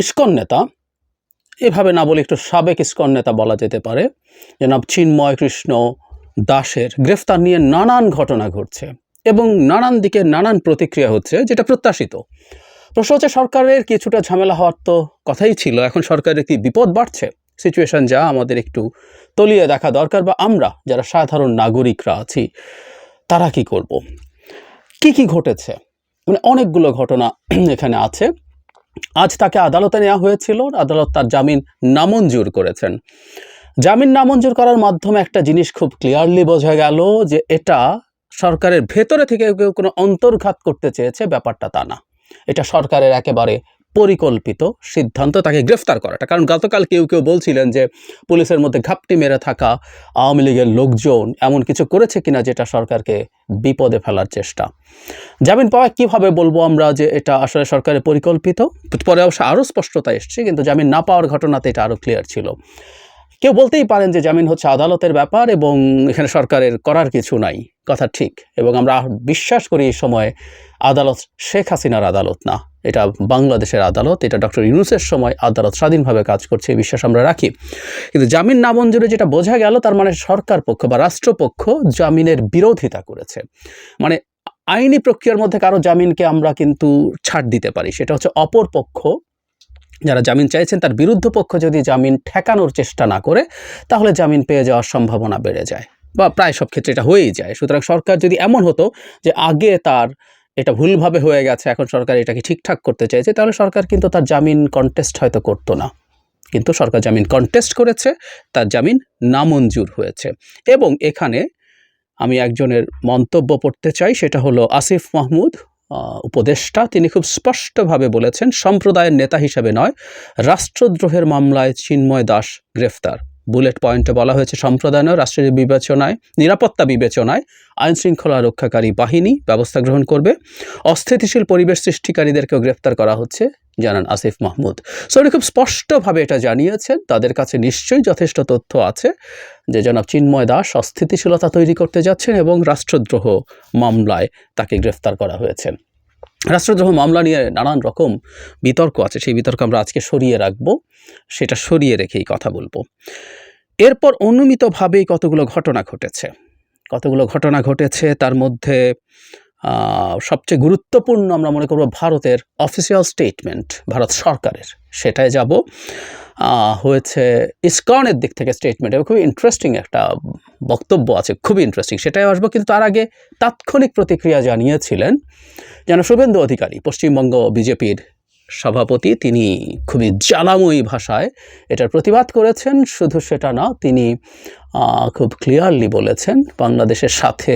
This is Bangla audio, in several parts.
ইস্কন নেতা। এভাবে না বলে একটু সাবেক ইস্কন নেতা বলা যেতে পারে। জনাব চিন্ময় কৃষ্ণ দাসের গ্রেফতার নিয়ে নানান ঘটনা ঘটছে এবং নানান দিকে নানান প্রতিক্রিয়া হচ্ছে যেটা প্রত্যাশিত। প্রশ্ন হচ্ছে, সরকারের কিছুটা ঝামেলা হওয়ার তো কথাই ছিল। এখন সরকারের কি বিপদ বাড়ছে? সিচুয়েশন যা আমাদের একটু তলিয়ে দেখা দরকার বা আমরা যারা সাধারণ নাগরিকরা আছি, তারা কি করব? কি কি ঘটেছে? মানে অনেকগুলো ঘটনা এখানে আছে। আজ তাকে আদালতে নেওয়া হয়েছিল, আদালত তার জামিন নামঞ্জুর করেছেন। জামিন নামঞ্জুর করার মাধ্যমে একটা জিনিস খুব ক্লিয়ারলি বোঝা গেল যে এটা সরকারের ভেতরে থেকে কেউ কোনো অন্তর্ঘাত করতে চেয়েছে, ব্যাপারটা তা না। এটা সরকারের একেবারে পরিকল্পিত সিদ্ধান্ত তাকে গ্রেফতার করাটা। কারণ গতকাল কেউ কেউ বলছিলেন যে পুলিশের মধ্যে ঘাপটি মেরে থাকা আওয়ামী লীগের লোকজন এমন কিছু করেছে কিনা যেটা সরকারকে বিপদে ফেলার চেষ্টা। জামিন পাওয়া কীভাবে বলব আমরা যে এটা আসলে সরকারের পরিকল্পিত? পরে অবশ্য আরও স্পষ্টতা এসছে, কিন্তু জামিন না পাওয়ার ঘটনাতে এটা আরও ক্লিয়ার ছিল। কেউ বলতেই পারেন যে জামিন হচ্ছে আদালতের ব্যাপার এবং এখানে সরকারের করার কিছু নাই। কথা ঠিক। এবং আমরা বিশ্বাস করি এই সময় আদালত, শেখ হাসিনার আদালত না, এটা বাংলাদেশের আদালত, এটা ডক্টর ইউনুসের সময় আদালত স্বাধীনভাবে কাজ করছে, এই বিশ্বাস আমরা রাখি। কিন্তু জামিন নামঞ্জুরে যেটা বোঝা গেল, তার মানে সরকার পক্ষ বা রাষ্ট্রপক্ষ জামিনের বিরোধিতা করেছে। মানে আইনি প্রক্রিয়ার মধ্যে কারও জামিনকে আমরা কিন্তু ছাড় দিতে পারি, সেটা হচ্ছে অপর পক্ষ। যারা জামিন চাইছেন, তার বিরুদ্ধ পক্ষ যদি জামিন ঠেকানোর চেষ্টা না করে, তাহলে জামিন পেয়ে যাওয়ার সম্ভাবনা বেড়ে যায়। বা প্রায় সব ক্ষেত্রে এটা হয়েই যায়। সুতরাং সরকার যদি এমন হতো যে আগে তার এটা ভুলভাবে হয়ে গেছে, এখন সরকার এটাকে ঠিকঠাক করতে চাইছে, তাহলে সরকার কিন্তু তার জামিন কন্টেস্ট হয়তো করতো না। কিন্তু সরকার জামিন কন্টেস্ট করেছে, তার জামিন নামঞ্জুর হয়েছে। এবং এখানে আমি একজনের মন্তব্য পড়তে চাই, সেটা হলো আসিফ মাহমুদ উপদেষ্টা। তিনি খুব স্পষ্টভাবে বলেছেন, সম্প্রদায়ের নেতা হিসেবে নয়, রাষ্ট্রদ্রোহের মামলায় চিন্ময় দাস গ্রেফতার। বুলেট পয়েন্টে বলা হয়েছে সম্প্রদায় নয় রাষ্ট্রের বিবেচনায়, নিরাপত্তা বিবেচনায় আইন শৃঙ্খলা রক্ষাকারী বাহিনী ব্যবস্থা গ্রহণ করবে। অস্থিতিশীল পরিবেশ সৃষ্টিকারীদেরকেও গ্রেফতার করা হচ্ছে, জানান আসিফ মাহমুদ। সো উনি খুব স্পষ্টভাবে এটা জানিয়েছেন, তাদের কাছে নিশ্চয়ই যথেষ্ট তথ্য আছে যে জনাব চিন্ময় দাস অস্থিতিশীলতা তৈরি করতে যাচ্ছেন এবং রাষ্ট্রদ্রোহ মামলায় তাকে গ্রেফতার করা হয়েছে। রাষ্ট্রদ্রোহ মামলা নিয়ে নানান রকম বিতর্ক আছে। সেই বিতর্ক আমরা আজকে সরিয়ে রাখব। সেটা সরিয়ে রেখেই কথা বলব। এরপর অনুমিতভাবেই কতগুলো ঘটনা ঘটেছে। কতগুলো ঘটনা ঘটেছে, তার মধ্যে সবচেয়ে গুরুত্বপূর্ণ আমরা মনে করব ভারতের অফিসিয়াল স্টেটমেন্ট ভারত সরকারের। সেটাই যাব। হয়েছে ইসকনের দিক থেকে স্টেটমেন্ট এবং খুবই ইন্টারেস্টিং একটা বক্তব্য আছে, খুবই ইন্টারেস্টিং সেটাই আসব, কিন্তু তার আগে তাৎক্ষণিক প্রতিক্রিয়া জানিয়েছিলেন যেন শুভেন্দু অধিকারী, পশ্চিমবঙ্গ বিজেপির সভাপতি। তিনি খুবই জ্বালাময়ী ভাষায় এটার প্রতিবাদ করেছেন। শুধু সেটা না, তিনি খুব ক্লিয়ারলি বলেছেন। বাংলাদেশের সাথে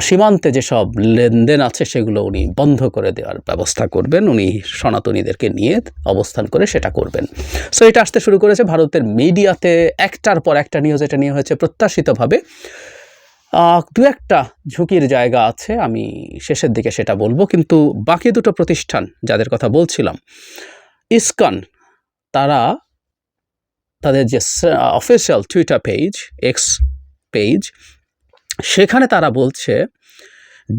সীমান্তে যেসব লেনদেন আছে, সেগুলো উনি বন্ধ করে দেওয়ার ব্যবস্থা করবেন। উনি সনাতনীদেরকে নিয়ে অবস্থান করে সেটা করবেন। সো এটা আসতে শুরু করেছে ভারতের মিডিয়াতে। একটার পর একটা নিউজ এটা নিয়ে হয়েছে প্রত্যাশিতভাবে। দু একটা ঝুঁকির জায়গা আছে, আমি শেষের দিকে সেটা বলব। কিন্তু বাকি দুটো প্রতিষ্ঠান, যাদের কথা বলছিলাম, ইসকন, তারা তাদের যে official Twitter page X page সেখানে তারা বলছে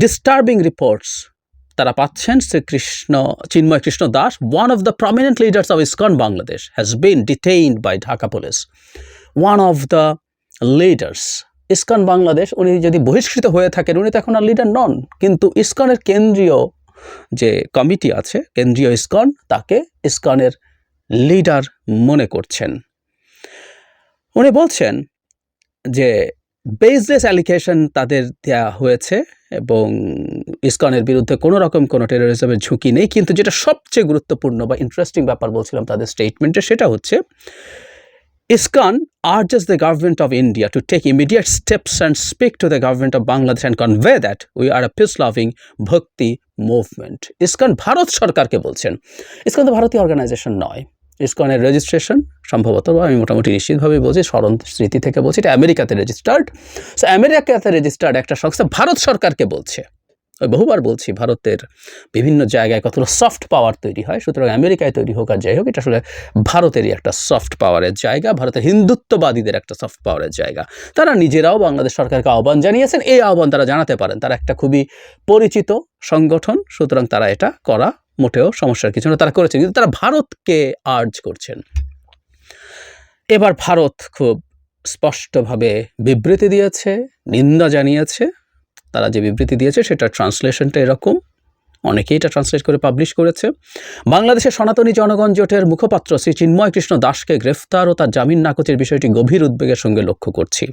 ডিস্টার্বিং রিপোর্টস তারা পাচ্ছেন Srikrishna, Chinmoy Krishna Das one of the prominent leaders of ISKCON Bangladesh has been detained by Dhaka police one of the leaders ISKCON Bangladesh উনি যদি বহিষ্কৃত হয়ে থাকেন, উনি তো এখন আর লিডার নন, কিন্তু ইসকনের কেন্দ্রীয় যে কমিটি আছে, কেন্দ্রীয় ইসকন তাকে ইসকনের লিডার মনে করছেন। উনি বলছেন যে বেসলেস অ্যালিকেশন তাদের দেওয়া হয়েছে এবং ইসকনের বিরুদ্ধে কোনো রকম কোনো টেরোরিজমের ঝুঁকি নেই, কিন্তু যেটা সবচেয়ে গুরুত্বপূর্ণ বা ইন্টারেস্টিং ব্যাপার বলছিলাম তাদের স্টেটমেন্টে সেটা হচ্ছে ISKCON urges the government of India to take immediate steps and speak to the government of Bangladesh and convey that we are a peace loving bhakti movement ISKCON Bharat সরকারকে বলছেন। ইসকন তো ভারতীয় অর্গানাইজেশন নয়। ইসকনের রেজিস্ট্রেশন সম্ভবত আমি মোটামুটি নিশ্চিতভাবে বলছি, স্মরণ স্মৃতি থেকে বলছি, এটা আমেরিকাতে রেজিস্টার্ড সো আমেরিকাতে রেজিস্টার্ড একটা সংস্থা, ভারত সরকারকে বলছে। বহুবার বলছি ভারতের বিভিন্ন জায়গায় কতটা সফট পাওয়ার তৈরি হয়, সুতরাং আমেরিকায় তৈরি হোক আর যাই হোক, এটা আসলে ভারতেরই একটা সফট পাওয়ারের জায়গা, ভারতের হিন্দুত্ববাদীদের একটা সফট পাওয়ারের জায়গা। তারা নিজেরাও বাংলাদেশ সরকারকে আহ্বান জানিয়েছেন, এই আহ্বান তারা জানাতে পারেন। তারা একটা খুবই পরিচিত সংগঠন, সুতরাং তারা এটা করা মোটেও সমস্যার কিছু না, তারা করেছেন, কিন্তু তারা ভারতকে আর্জ করছেন। এবার ভারত খুব স্পষ্টভাবে বিবৃতি দিয়েছে, নিন্দা জানিয়েছে তারা যে বিবৃতি দিয়েছে সেটা ট্রান্সলেশনটা এরকম। অনেকেই এটা ট্রান্সলেট করে পাবলিশ করেছে। বাংলাদেশের সনাতনী জনগণ জোটের মুখপাত্র শ্রী চিন্ময় কৃষ্ণ দাসকে গ্রেফতার ও তার জামিন নাকচের বিষয়টি গভীর উদ্বেগের সঙ্গে লক্ষ্য করছি।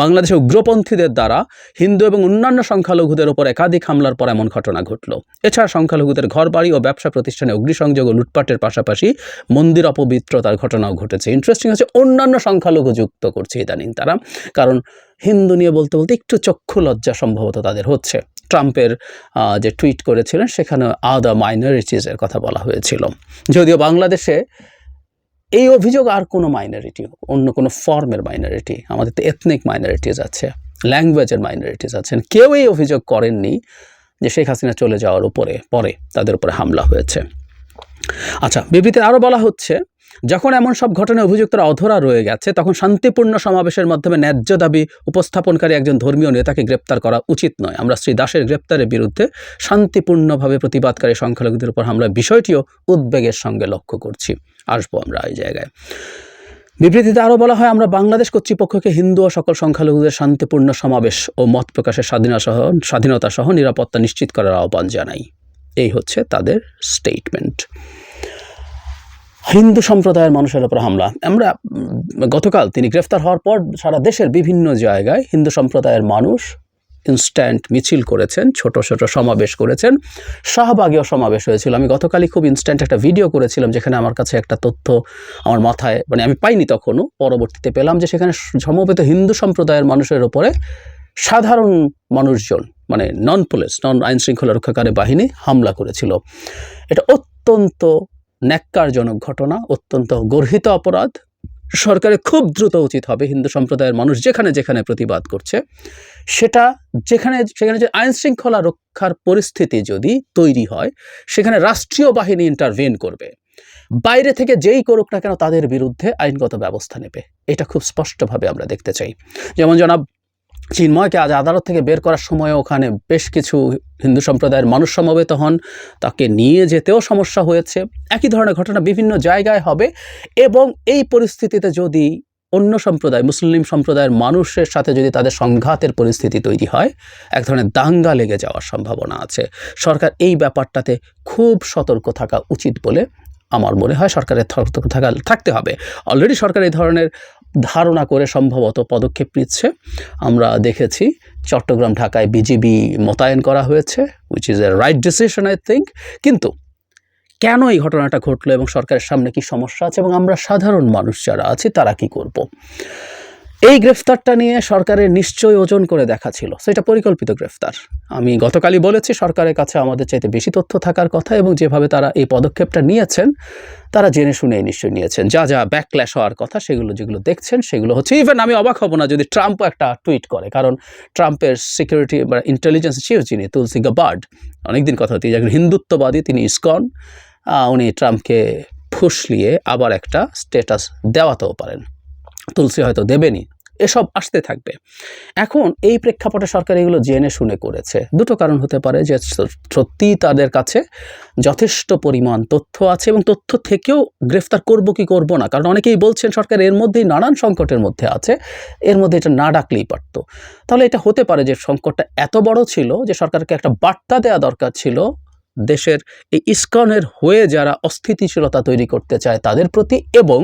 বাংলাদেশে উগ্রপন্থীদের দ্বারা হিন্দু এবং অন্যান্য সংখ্যালঘুদের ওপর একাধিক হামলার পর এমন ঘটনা ঘটল। এছাড়া সংখ্যালঘুদের ঘরবাড়ি ও ব্যবসা প্রতিষ্ঠানে অগ্নিসংযোগ ও লুটপাটের পাশাপাশি মন্দির অপবিত্রতার ঘটনাও ঘটেছে। ইন্টারেস্টিং হচ্ছে অন্যান্য সংখ্যালঘু যুক্ত করছে ইদানিং তারা, কারণ হিন্দু নিয়ে বলতে বলতে একটু চক্ষু লজ্জা সম্ভবত তাদের হচ্ছে। ট্রাম্পের যে টুইট করেছিলেন, সেখানে আদা মাইনরিটিজের কথা বলা হয়েছিল। যদিও বাংলাদেশে এই অভিযোগ আর কোনো মাইনরিটি অন্য কোনো ফর্মের মাইনরিটি আমাদের তো এথনিক মাইনরিটিস আছে ল্যাঙ্গুয়েজের মাইনরিটিস আছেন, কেউ এই অভিযোগ করেননি যে শেখ হাসিনা চলে যাওয়ার উপরে, পরে তাদের উপরে হামলা হয়েছে। আচ্ছা বিবৃতিতে আরও বলা হচ্ছে যখন এমন সব ঘটনায় অভিযুক্তরা অধরা রয়ে গেছে, তখন শান্তিপূর্ণ সমাবেশের মাধ্যমে ন্যায্য দাবি উপস্থাপনকারী একজন ধর্মীয় নেতাকে গ্রেপ্তার করা উচিত নয়। আমরা শ্রী দাসের গ্রেপ্তারের বিরুদ্ধে শান্তিপূর্ণভাবে প্রতিবাদকারী সংখ্যালঘুদের উপর হামলার বিষয়টিও উদ্বেগের সঙ্গে লক্ষ্য করছি। আসব আমরা এই জায়গায়। বিবৃতিতে আরও বলা হয়, আমরা বাংলাদেশ কর্তৃপক্ষকে হিন্দু ও সকল সংখ্যালঘুদের শান্তিপূর্ণ সমাবেশ ও মত প্রকাশের স্বাধীনতা সহ স্বাধীনতা সহ নিরাপত্তা নিশ্চিত করার আহ্বান জানাই। এই হচ্ছে তাদের স্টেটমেন্ট হিন্দু সম্প্রদায়ের মানুষের উপর হামলা। আমরা গতকাল তিনি গ্রেফতার হওয়ার পর সারা দেশের বিভিন্ন জায়গায় হিন্দু সম্প্রদায়ের মানুষ ইনস্ট্যান্ট মিছিল করেছেন, ছোট ছোট সমাবেশ করেছেন। শাহবাগেও সমাবেশ হয়েছিল। আমি গতকালই খুব ইনস্ট্যান্ট একটা ভিডিও করেছিলাম যেখানে আমার কাছে একটা তথ্য আমার মাথায় মানে আমি পাইনি তখনও, পরবর্তীতে পেলাম যে সেখানে সমবেত হিন্দু সম্প্রদায়ের মানুষের ওপরে সাধারণ মানুষজন মানে নন পুলিশ নন আইন শৃঙ্খলা রক্ষাকারী বাহিনী হামলা করেছিল। এটা অত্যন্ত ন্যাক্কারজনক ঘটনা, অত্যন্ত গর্হিত অপরাধ। সরকারের খুব দ্রুত উচিত হবে হিন্দু সম্প্রদায়ের মানুষ যেখানে যেখানে প্রতিবাদ করছে, সেটা যেখানে, সেখানে যে আইন শৃঙ্খলা রক্ষার পরিস্থিতি যদি তৈরি হয়, সেখানে রাষ্ট্রীয় বাহিনী ইন্টারভেন করবে। বাইরে থেকে যেই করুক না কেন তাদের বিরুদ্ধে আইনগত ব্যবস্থা নেবে। এটা খুব স্পষ্টভাবে আমরা দেখতে চাই। যেমন জনাব চিন্ময়কে আজ আদালত থেকে বের করার সময় ওখানে বেশ কিছু হিন্দু সম্প্রদায়ের মানুষ সমবেত হন। তাকে নিয়ে যেতেও সমস্যা হয়েছে। একই ধরনের ঘটনা বিভিন্ন জায়গায় হবে এবং এই পরিস্থিতিতে যদি অন্য সম্প্রদায়, মুসলিম সম্প্রদায়ের মানুষের সাথে যদি তাদের সংঘাতের পরিস্থিতি তৈরি হয়, এক ধরনের দাঙ্গা লেগে যাওয়ার সম্ভাবনা আছে। সরকার এই ব্যাপারটাতে খুব সতর্ক থাকা উচিত বলে আমার মনে হয় সরকারের থাকা থাকতে হবে। অলরেডি সরকার এই ধরনের ধারণা করে সম্ভবত পদক্ষেপ নিচ্ছে আমরা দেখেছি চট্টগ্রাম ঢাকায় বিজিবি মোতায়েন করা হয়েছে which is a right decision I think কিন্তু কেন এই ঘটনাটা ঘটলো এবং সরকারের সামনে কি সমস্যা আছে এবং আমরা সাধারণ মানুষ যারা আছি, তারা কি করব। এই গ্রেফতারটা নিয়ে সরকারের নিশ্চয়ই ওজন করে দেখা ছিল। সেটা পরিকল্পিত গ্রেফতার। আমি গতকালই বলেছি, সরকারের কাছে আমাদের চাইতে বেশি তথ্য থাকার কথা এবং যেভাবে তারা এই পদক্ষেপটা নিয়েছেন, তারা জেনে শুনেই নিশ্চয়ই নিয়েছেন। যা যা ব্যাকল্যাশ হওয়ার কথা, সেগুলো যেগুলো দেখছেন, সেগুলো হচ্ছে ইভেন আমি অবাক হব না যদি ট্রাম্পও একটা টুইট করে। কারণ ট্রাম্পের সিকিউরিটি বা ইন্টেলিজেন্স চিফ যিনি তুলসি গাবার্ড অনেকদিন কথা হতে একজন হিন্দুত্ববাদী, তিনি ইসকন উনি ট্রাম্পকে ফুসলিয়ে আবার একটা স্টেটাস দেওয়াতেও পারেন। তুলসী হয়তো দেবেনি এসব আসতে থাকবে। এখন এই প্রেক্ষাপটে সরকার এগুলো জেনে শুনে করেছে। দুটো কারণ হতে পারে যে সত্যি তাদের কাছে যথেষ্ট পরিমাণ তথ্য আছে এবং তথ্য থেকেও গ্রেফতার করব কি করব না, কারণ অনেকেই বলছেন সরকার এর মধ্যেই নানান সংকটের মধ্যে আছে, এর মধ্যে এটা না ডাকলেই পারতো। তাহলে এটা হতে পারে যে সংকটটা এত বড় ছিল যে সরকারকে একটা বার্তা দেওয়া দরকার ছিল, দেশের এই ইস্কনের হয়ে যারা অস্থিতিশীলতা তৈরি করতে চায় তাদের প্রতি এবং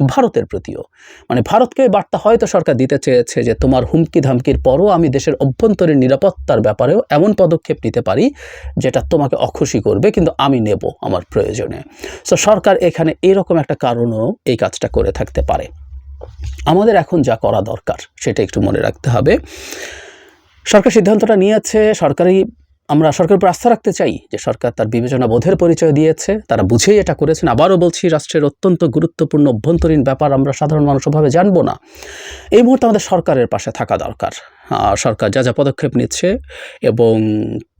ভারতের প্রতিও। মানে ভারতকে বার্তা হয়তো সরকার দিতে চেয়েছে যে তোমার হুমকি ধামকির পরও আমি দেশের অভ্যন্তরীণ নিরাপত্তার ব্যাপারেও এমন পদক্ষেপ নিতে পারি যেটা তোমাকে অখুশি করবে, কিন্তু আমি নেব আমার প্রয়োজনে। সো সরকার এখানে এরকম একটা কারণও এই কাজটা করে থাকতে পারে। আমাদের এখন যা করা দরকার, সেটা একটু মনে রাখতে হবে। সরকার সিদ্ধান্তটা নিয়েছে, সরকারি আমরা সরকারের উপর আস্থা রাখতে চাই যে সরকার তার বিবেচনা বোধের পরিচয় দিয়েছে, তারা বুঝেই এটা করেছেন। আবারও বলছি, রাষ্ট্রের অত্যন্ত গুরুত্বপূর্ণ, অভ্যন্তরীণ ব্যাপার আমরা সাধারণ মানুষ ওভাবে জানব না। এই মুহূর্তে আমাদের সরকারের পাশে থাকা দরকার। সরকার যা যা পদক্ষেপ নিচ্ছে এবং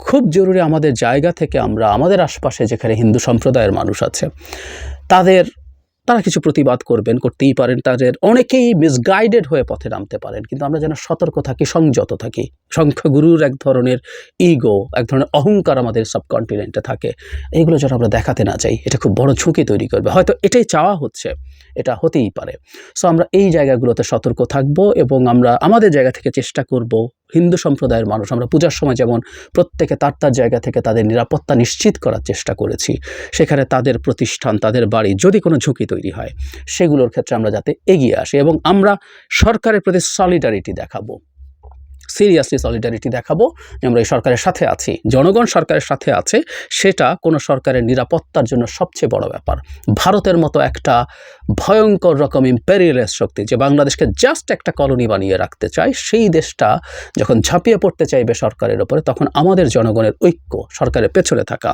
খুব জরুরি আমাদের জায়গা থেকে আমরা আমাদের আশপাশে যেখানে হিন্দু সম্প্রদায়ের মানুষ আছে, তাদের তারা কিছু প্রতিবাদ করবেন, করতেই পারেন তাদের। অনেকেই মিসগাইডেড হয়ে পথে নামতে পারেন, কিন্তু আমরা যেন সতর্ক থাকি, সংযত থাকি। সংখ্যাগুরুর এক ধরনের ইগো এক ধরনের অহংকার আমাদের সাবকন্টিনেন্টে থাকে। এগুলো যেন আমরা দেখাতে না চাই, এটা খুব বড় ঝুঁকি তৈরি করবে। হয়তো এটাই চাওয়া হচ্ছে। এটা হতেই পারে। সো আমরা এই জায়গাগুলোতে সতর্ক থাকব এবং আমরা আমাদের জায়গা থেকে চেষ্টা করব হিন্দু সম্প্রদায়ের মানুষ। আমরা পূজার সময় যেমন প্রত্যেকে তার তার জায়গা থেকে তাদের নিরাপত্তা নিশ্চিত করার চেষ্টা করেছি, সেখানে তাদের প্রতিষ্ঠান, তাদের বাড়ি যদি কোনো ঝুঁকি তৈরি হয়, সেগুলোর ক্ষেত্রে আমরা যাতে এগিয়ে আসি এবং আমরা সরকারের প্রতি সলিডারিটি দেখাবো। সিরিয়াসলি সলিডারিটি দেখাবো যে আমরা এই সরকারের সাথে আছি। জনগণ সরকারের সাথে আছে, সেটা কোনো সরকারের নিরাপত্তার জন্য সবচেয়ে বড় ব্যাপার। ভারতের মতো একটা ভয়ঙ্কর রকম ইম্পেরিয়ালিস্ট শক্তি যে বাংলাদেশকে জাস্ট একটা কলোনি বানিয়ে রাখতে চায়, সেই দেশটা যখন ঝাঁপিয়ে পড়তে চাইবে সরকারের ওপরে, তখন আমাদের জনগণের ঐক্য সরকারের পেছনে থাকা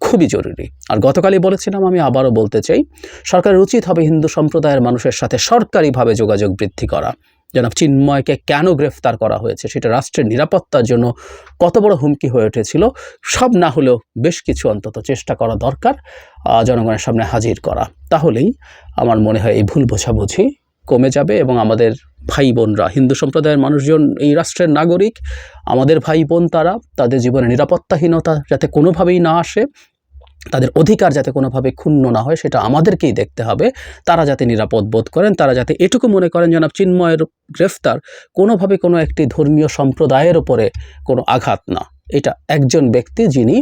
খুবই জরুরি। আর গতকালই বলেছিলাম, আমি আবারও বলতে চাই, সরকারের উচিত হবে হিন্দু সম্প্রদায়ের মানুষের সাথে সরকারিভাবে যোগাযোগ বৃদ্ধি করা। জনাব চিন্ময়কে কেন গ্রেফতার করা হয়েছে? সেটা রাষ্ট্রের নিরাপত্তার জন্য কত বড় হুমকি হয়ে উঠেছিল, সব না হলেও বেশ কিছু অন্তত চেষ্টা করা দরকার জনগণের সামনে হাজির করা। তাহলেই আমার মনে হয় এই ভুল বোঝাবুঝি কমে যাবে এবং আমাদের ভাই বোনরা হিন্দু সম্প্রদায়ের মানুষজন, এই রাষ্ট্রের নাগরিক, আমাদের ভাই বোন তারা, তাদের জীবনে নিরাপত্তাহীনতা যাতে কোনোভাবেই না আসে তাদের অধিকার যাতে কোনোভাবে ক্ষুণ্ণ না হয়, সেটা আমাদেরকেই দেখতে হবে। তারা যাতে নিরাপদ বোধ করেন, তারা যাতে এটুকু মনে করেন জনাব চিন্ময়ের গ্রেফতার কোনোভাবে কোনো একটি ধর্মীয় সম্প্রদায়ের ওপরে কোনো আঘাত না। এটা একজন ব্যক্তি যিনি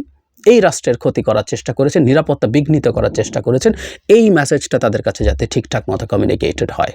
এই রাষ্ট্রের ক্ষতি করার চেষ্টা করেছেন, নিরাপত্তা বিঘ্নিত করার চেষ্টা করেছেন, এই মেসেজটা তাদের কাছে যাতে ঠিকঠাক মতো কমিউনিকেটেড হয়।